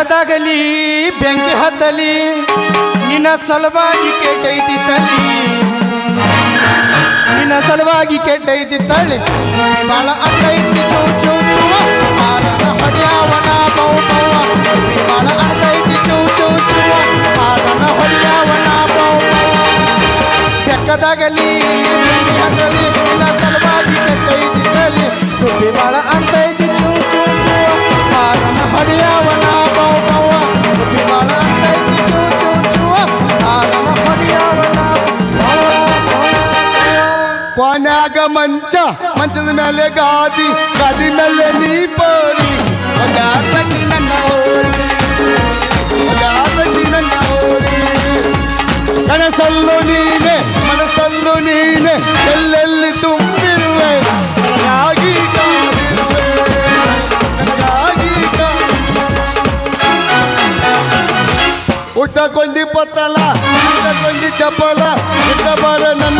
ಬೆಕ್ಕದಾಗಲಿ ಬೆಂಕಿ ಹತ್ತಲಿ, ನಿನ್ನ ಸಲುವಾಗಿ ಕೆಟ್ಟೈತಿ ತಲಿ ನಿನ್ನ ಸಲುವಾಗಿ ಕೆಟ್ಟೈತಿ ತಳಿ ಬಾಳ ಅಟ್ಟೈತಿ ಚೌ ಚೌ, ಚೂ. ಹೊಡೆಯವನ ಬೌ ಬೌ. ಬಾಳ ಅಟ್ಟೈತಿ ಚೌ ಚೌ, ಚೂ. ಮಾರನ ಹೊಡೆಯವನ ಬೌ ಬೆಕ್ಕದಾಗಲಿ ಕೊನ್ಯಾಗ ಮಂಚ ಮಂಚದ ಮೇಲೆ ಗಾದಿ ಗಾದಿ ಮೇಲೆ ನೀ ಪೋರಿ ಒಗಾತಕಿ ನನ್ನ ಓರಿ ಒಗಾತಕಿ ನನ್ನ ಓರಿ ಕನಸಲ್ಲು ನೀನೆ ಮನಸ್ಸಲ್ಲು ನೀನೆ ಎಲ್ಲೆಲ್ಲಿ ತುಂಬಿರುವೆ ನನಗಾಗಿ ಕಾದಿರುವೆ ನನಗಾಗಿ ಉಟ್ಟಕೊಂಡಿ ಪತ್ತಲ ಉಟ್ಟಕೊಂಡಿ ಚಪ್ಪಲ ಇಟ್ಟ ಬಾರ ನನ್ನ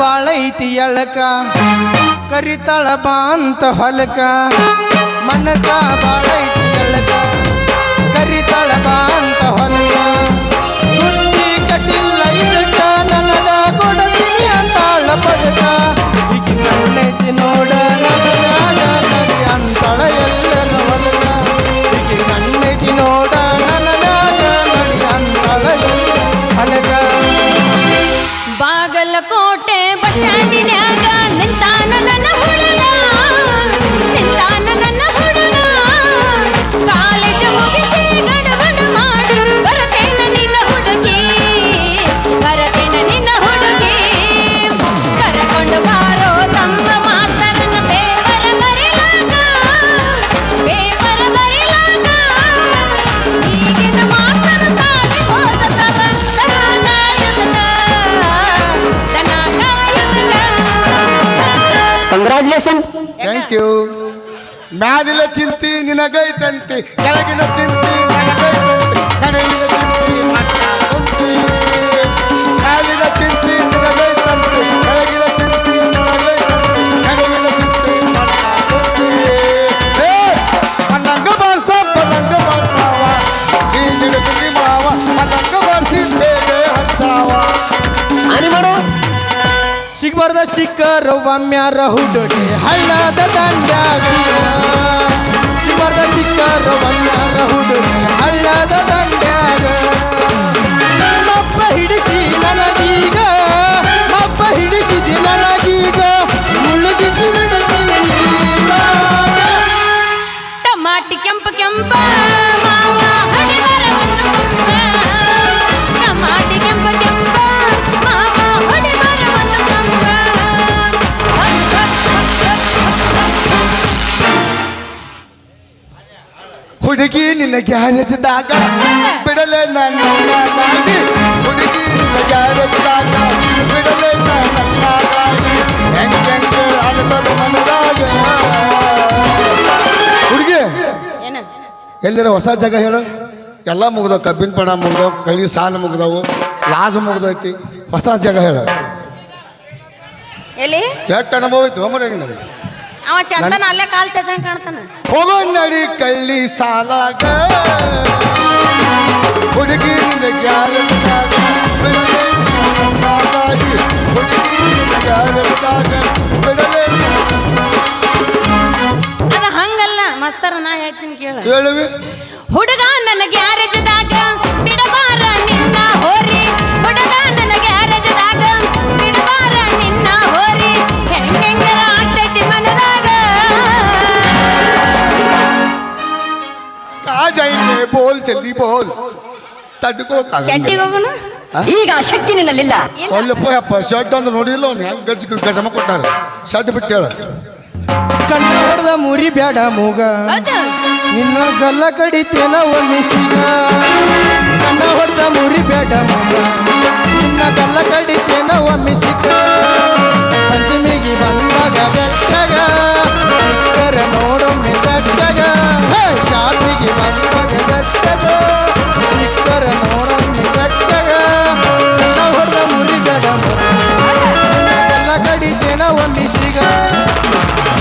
ಬಾಳೈತಿ ಎಳಕ ಕರಿತಾಳ ಬಾಂತ ಹೊಲಕ. ಮನಕ ಬಾಳೈತಿ ಎಳಕ ಕರಿತಾಳ ಬಾಂತ ಹೊಲಕ. ಕಂಗ್ರಾಚುಲೇಷನ್ ಥ್ಯಾಂಕ್ ಯು ಮ್ಯಾಲಿನ ಚಿಂತಿ ನಿನಗೈತಂತಿ ಕೆಳಗಿನ ಚಿಂತಿ ಸಿಗ್ಬಾರ್ದ ಸಿಕ್ಕರ ಒಮ್ಮ್ಯಾರ ಹುಡುಗಿ ಹಳ್ಳದ ದಂಡ್ಯಾಗ. ಸಿಗ್ಬಾರ್ದ ಸಿಕ್ಕರ ಒಮ್ಮ್ಯಾರ ಹುಡುಗಿ ಹಳ್ಳದ ದಂಡ್ಯಾಗ. ಹುಡುಗಿ ನಿನ್ನ ಗ್ಯಾರೇಜ್ದಾಗ ಬಿಡಲೆ ನನ್ನ ಮಾಡಿ ಹುಡುಗಿ ನಿನ್ನ ಗ್ಯಾರೇಜ್ದಾಗ ಬಿಡಲೆ ನನ್ನ ಮಾಡಿ ಹೆಂಗ್ ಹೆಂಗ್ ಮನದಾಗ. ಹುಡುಗಿ ಎಲ್ಲಿರ ಹೊಸ ಜಾಗ ಹೇಳು. ಎಲ್ಲ ಮುಗ್ದವು ಕಬ್ಬಿನ ಪಣ ಮುಗ್ದವು ಕಳಿ ಸಾಲ ಮುಗ್ದವು ಲಾಜ್ ಮುಗ್ದೈತಿ. ಹೊಸ ಜಾಗ ಹೇಳು. ಎಷ್ಟು ಅನುಭವ ಇತ್ತು? ಹೋಮರ ನನಗೆ ಅವ ಚಂದನ ಅಲ್ಲೇ ಕಾಲ್ ಚಚಂಗ್ ಕಾಣ್ತಾನ. ಹೋಗೋ ನಡಿ ಕಳ್ಳಿ ಸಾಲಾಗ. ಹುಡುಗಿ ಬಿಡಲೆ ಅದ ಹಂಗಲ್ಲ ಮಸ್ತರ ನಾ ಹೇಳ್ತೀನಿ ಕೇಳು. ಹೇಳುವಿ? ಬೋಲ್ ಜಲ್ದಿ ಬೋಲ್ ತಡ್ಕೋಕಾಗ ಶೆಟ್ಟಿಗೆ ಹೋಗೋಣ ಈಗ ಆ ಶಕ್ತಿ ನಿನ್ನಲ್ಲಿಲ್ಲ ಅಲ್ಲಪ್ಪ ಯಪ್ಪ ಶರ್ಟ್ ಅಂತ ನೋಡಿಲ್ಲ ಅವ್ನು ಹೆಂಗ್ ಗಜ್ ಗಜಮ ಕೊಟ್ಟಾರ ಶರ್ಟ್ ಬಿಟ್ಟೇಳ ಕಣ್ಣ ಹೊಡೆದ ಮುರಿ ಬ್ಯಾಡ ಮೂಗ ನಿನ್ನ ಗಲ್ಲ ಕಡಿತೇನ ಒಮ್ಮಿಸಿಗ ಕಣ್ಣ ಹೊಡೆದ ಮುರಿ ಬ್ಯಾಡ ಮೂಗ ನಿನ್ನ ಗಲ್ಲ ಕಡಿತೇನ Michigan